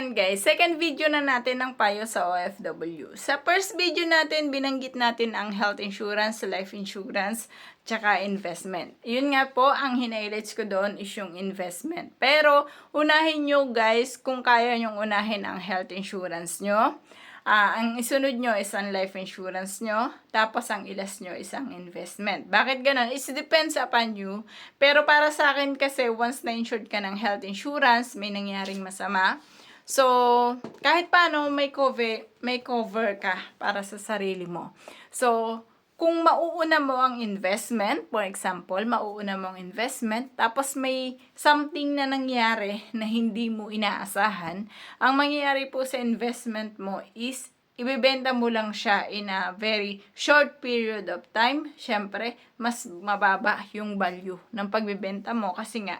yan guys, second video na natin ng payo sa OFW. Sa first video natin, binanggit natin ang health insurance, life insurance, tsaka investment. Yun nga po, ang hinighlights ko doon is yung investment. Pero, unahin nyo guys, kung kaya nyong unahin ang health insurance nyo. Ah, ang isunod nyo is ang life insurance nyo, tapos ang ilas nyo is ang investment. Bakit ganun? It depends upon you. Pero para sa akin kasi, once na-insured ka ng health insurance, may nangyaring masama, So, kahit paano may cover, may cover ka para sa sarili mo. So, kung mauuna mo ang investment, for example, mauuna mo ang investment, tapos may something na nangyari na hindi mo inaasahan, ang mangyayari po sa investment mo is ibebenta mo lang siya in a very short period of time. Siyempre, mas mababa yung value ng pagbebenta mo kasi nga,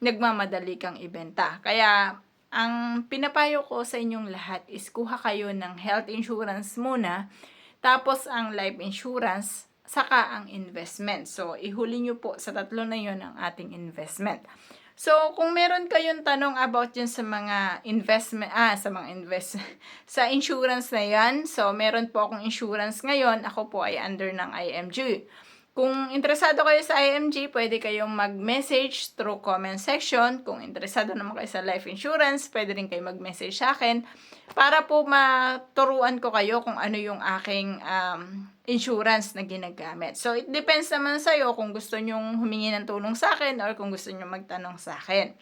nagmamadali kang ibenta. Kaya, ang pinapayo ko sa inyong lahat is kuha kayo ng health insurance muna, tapos ang life insurance, saka ang investment. So, ihuli nyo po sa tatlo na yon ang ating investment. So, kung meron kayong tanong about yun sa mga investment, ah, sa mga invest, sa insurance na yan, so, meron po akong insurance ngayon, ako po ay under ng IMG. Kung interesado kayo sa IMG, pwede kayong mag-message through comment section. Kung interesado naman kayo sa life insurance, pwede rin kayo mag-message sa akin para po maturuan ko kayo kung ano yung aking um, insurance na ginagamit. So, it depends naman sa'yo kung gusto nyong humingi ng tulong sa akin or kung gusto nyong magtanong sa akin.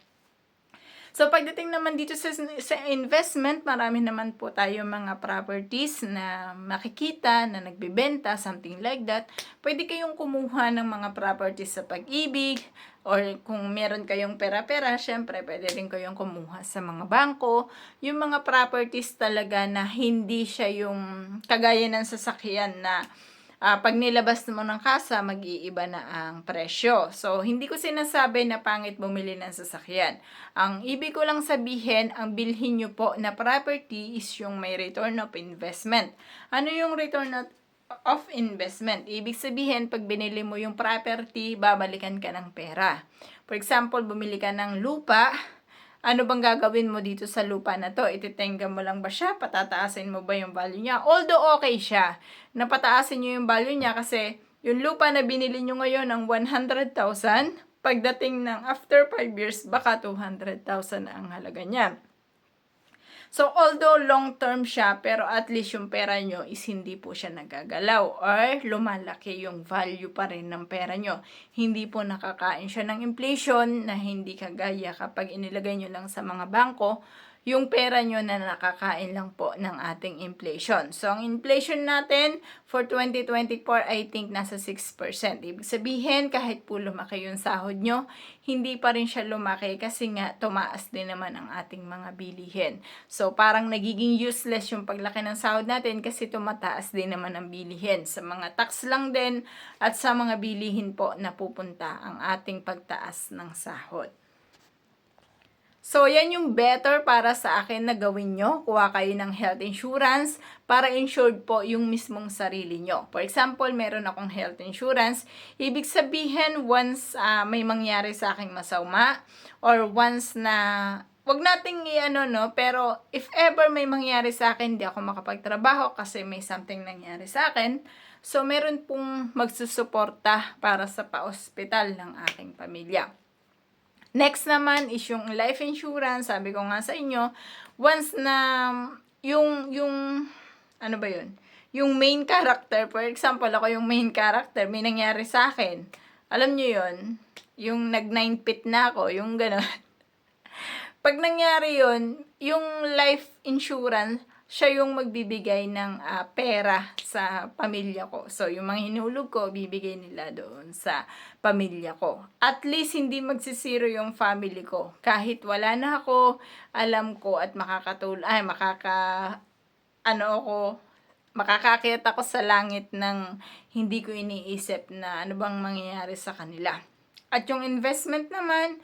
So, pagdating naman dito sa, sa investment, marami naman po tayo mga properties na makikita, na nagbibenta, something like that. Pwede kayong kumuha ng mga properties sa pag-ibig, or kung meron kayong pera-pera, syempre, pwede rin kayong kumuha sa mga bangko. Yung mga properties talaga na hindi siya yung kagaya ng sasakyan na uh, pag nilabas mo ng kasa, mag-iiba na ang presyo. So, hindi ko sinasabi na pangit bumili ng sasakyan. Ang ibig ko lang sabihin, ang bilhin nyo po na property is yung may return of investment. Ano yung return of of investment. Ibig sabihin, pag binili mo yung property, babalikan ka ng pera. For example, bumili ka ng lupa, ano bang gagawin mo dito sa lupa na to? Ititenga mo lang ba siya? Patataasin mo ba yung value niya? Although okay siya, napataasin nyo yung value niya kasi yung lupa na binili nyo ngayon ng 100,000, pagdating ng after 5 years, baka 200,000 ang halaga niya. So, although long term siya, pero at least yung pera nyo is hindi po siya nagagalaw or lumalaki yung value pa rin ng pera nyo. Hindi po nakakain siya ng inflation na hindi kagaya kapag inilagay nyo lang sa mga bangko yung pera nyo na nakakain lang po ng ating inflation. So, ang inflation natin for 2024, I think nasa 6%. Ibig sabihin, kahit po lumaki yung sahod nyo, hindi pa rin siya lumaki kasi nga tumaas din naman ang ating mga bilihin. So, parang nagiging useless yung paglaki ng sahod natin kasi tumataas din naman ang bilihin. Sa mga tax lang din at sa mga bilihin po na pupunta ang ating pagtaas ng sahod. So, yan yung better para sa akin na gawin nyo. Kuha kayo ng health insurance para insured po yung mismong sarili nyo. For example, meron akong health insurance. Ibig sabihin, once uh, may mangyari sa aking masama or once na wag nating i-ano no, pero if ever may mangyari sa akin, hindi ako makapagtrabaho kasi may something nangyari sa akin, so meron pong magsusuporta para sa pa-hospital ng aking pamilya. Next naman is yung life insurance. Sabi ko nga sa inyo, once na yung, yung, ano ba yun? Yung main character, for example, ako yung main character, may nangyari sa akin. Alam nyo yun? Yung nag-nine pit na ako, yung gano'n. Pag nangyari yun, yung life insurance, siya yung magbibigay ng uh, pera sa pamilya ko. So, yung mga hinulog ko, bibigay nila doon sa pamilya ko. At least, hindi magsisiro yung family ko. Kahit wala na ako, alam ko at makakatul ay, makaka, ano ako, makakakita ako sa langit ng hindi ko iniisip na ano bang mangyayari sa kanila. At yung investment naman,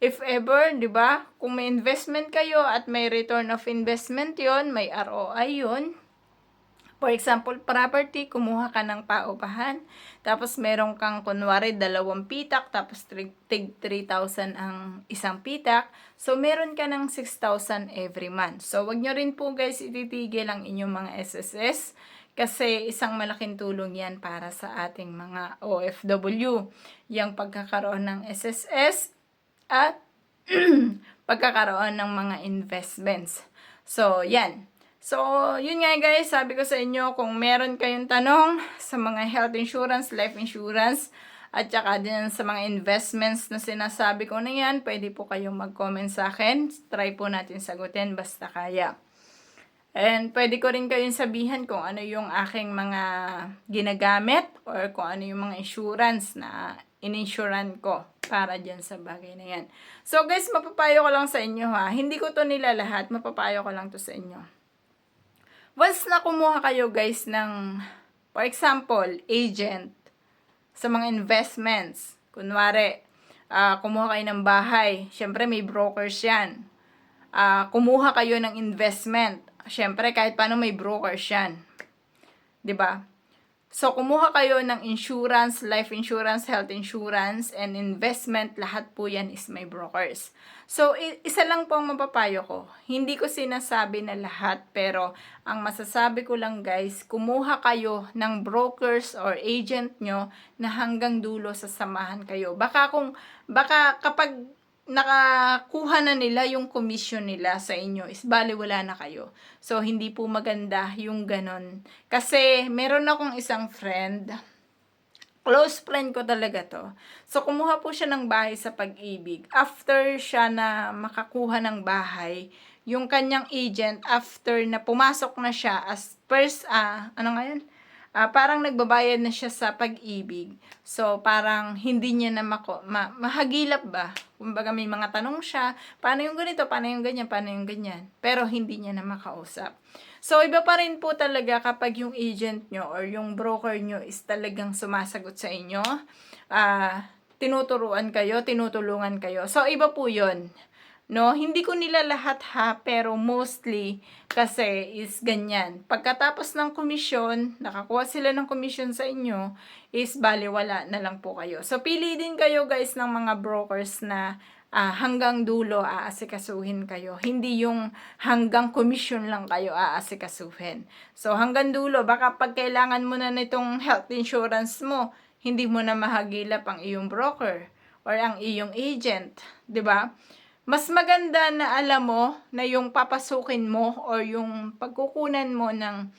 if ever, di ba, kung may investment kayo at may return of investment yon may ROI yon For example, property, kumuha ka ng paupahan, tapos meron kang kunwari dalawang pitak, tapos tig tig 3,000 ang isang pitak. So, meron ka ng 6,000 every month. So, wag nyo rin po guys ititigil ang inyong mga SSS kasi isang malaking tulong yan para sa ating mga OFW. Yung pagkakaroon ng SSS at pagkakaroon ng mga investments. So, yan. So, yun nga guys, sabi ko sa inyo, kung meron kayong tanong sa mga health insurance, life insurance, at saka din sa mga investments na sinasabi ko na yan, pwede po kayong mag-comment sa akin. Try po natin sagutin basta kaya. And pwede ko rin kayong sabihan kung ano yung aking mga ginagamit or kung ano yung mga insurance na ininsuran ko para dyan sa bagay na yan. So guys, mapapayo ko lang sa inyo ha. Hindi ko to nila lahat, mapapayo ko lang to sa inyo. Once na kumuha kayo guys ng, for example, agent sa mga investments. Kunwari, ah, kumuha kayo ng bahay. Siyempre, may brokers yan. Ah, kumuha kayo ng investment. Siyempre, kahit paano may brokers yan. ba? So, kumuha kayo ng insurance, life insurance, health insurance, and investment. Lahat po yan is may brokers. So, isa lang po ang mapapayo ko. Hindi ko sinasabi na lahat, pero ang masasabi ko lang guys, kumuha kayo ng brokers or agent nyo na hanggang dulo sasamahan kayo. Baka kung, baka kapag nakakuha na nila yung commission nila sa inyo is bali wala na kayo. So, hindi po maganda yung ganon. Kasi, meron akong isang friend, close friend ko talaga to. So, kumuha po siya ng bahay sa pag-ibig. After siya na makakuha ng bahay, yung kanyang agent, after na pumasok na siya as first, ah, ano nga yun? Ah, parang nagbabayad na siya sa pag-ibig. So, parang hindi niya na mako, ma, mahagilap ba? Kumbaga may mga tanong siya, paano yung ganito, paano yung ganyan, paano yung ganyan. Pero hindi niya na makausap. So, iba pa rin po talaga kapag yung agent nyo or yung broker nyo is talagang sumasagot sa inyo. Ah, tinuturuan kayo, tinutulungan kayo. So, iba po yon No, hindi ko nila lahat ha, pero mostly kasi is ganyan. Pagkatapos ng komisyon, nakakuha sila ng komisyon sa inyo, is baliwala na lang po kayo. So, pili din kayo guys ng mga brokers na ah, hanggang dulo aasikasuhin kayo. Hindi yung hanggang komisyon lang kayo aasikasuhin. So, hanggang dulo, baka pag kailangan mo na nitong health insurance mo, hindi mo na mahagilap ang iyong broker or ang iyong agent. ba? Mas maganda na alam mo na yung papasukin mo or yung pagkukunan mo ng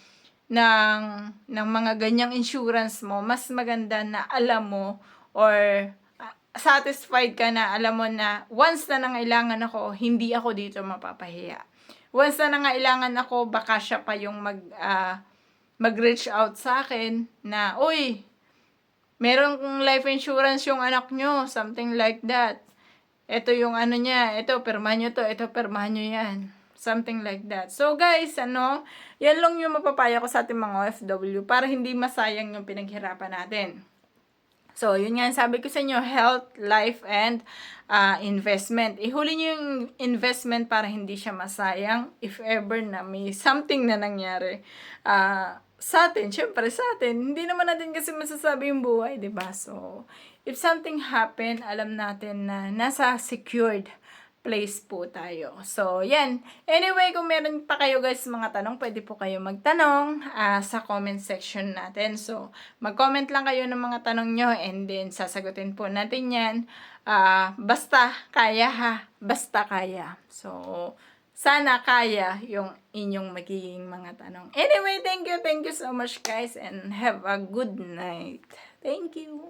ng ng mga ganyang insurance mo, mas maganda na alam mo or ah, satisfied ka na alam mo na once na nangailangan ako, hindi ako dito mapapahiya. Once na nangailangan ako, baka siya pa yung mag ah, mag-reach out sa akin na, uy, meron kong life insurance yung anak nyo, something like that ito yung ano niya, ito, permahan to, ito, permahan yan. Something like that. So guys, ano, yan lang yung mapapaya ko sa ating mga OFW para hindi masayang yung pinaghirapan natin. So, yun nga sabi ko sa inyo, health, life, and uh, investment. Ihuli nyo yung investment para hindi siya masayang if ever na may something na nangyari. Uh, sa atin, syempre sa atin, hindi naman natin kasi masasabi yung buhay, di ba? So, if something happen, alam natin na nasa secured place po tayo. So, yan. Anyway, kung meron pa kayo guys mga tanong, pwede po kayo magtanong uh, sa comment section natin. So, mag-comment lang kayo ng mga tanong nyo and then sasagutin po natin yan. Uh, basta kaya ha. Basta kaya. So, sana kaya yung inyong magiging mga tanong. Anyway, thank you, thank you so much guys and have a good night. Thank you.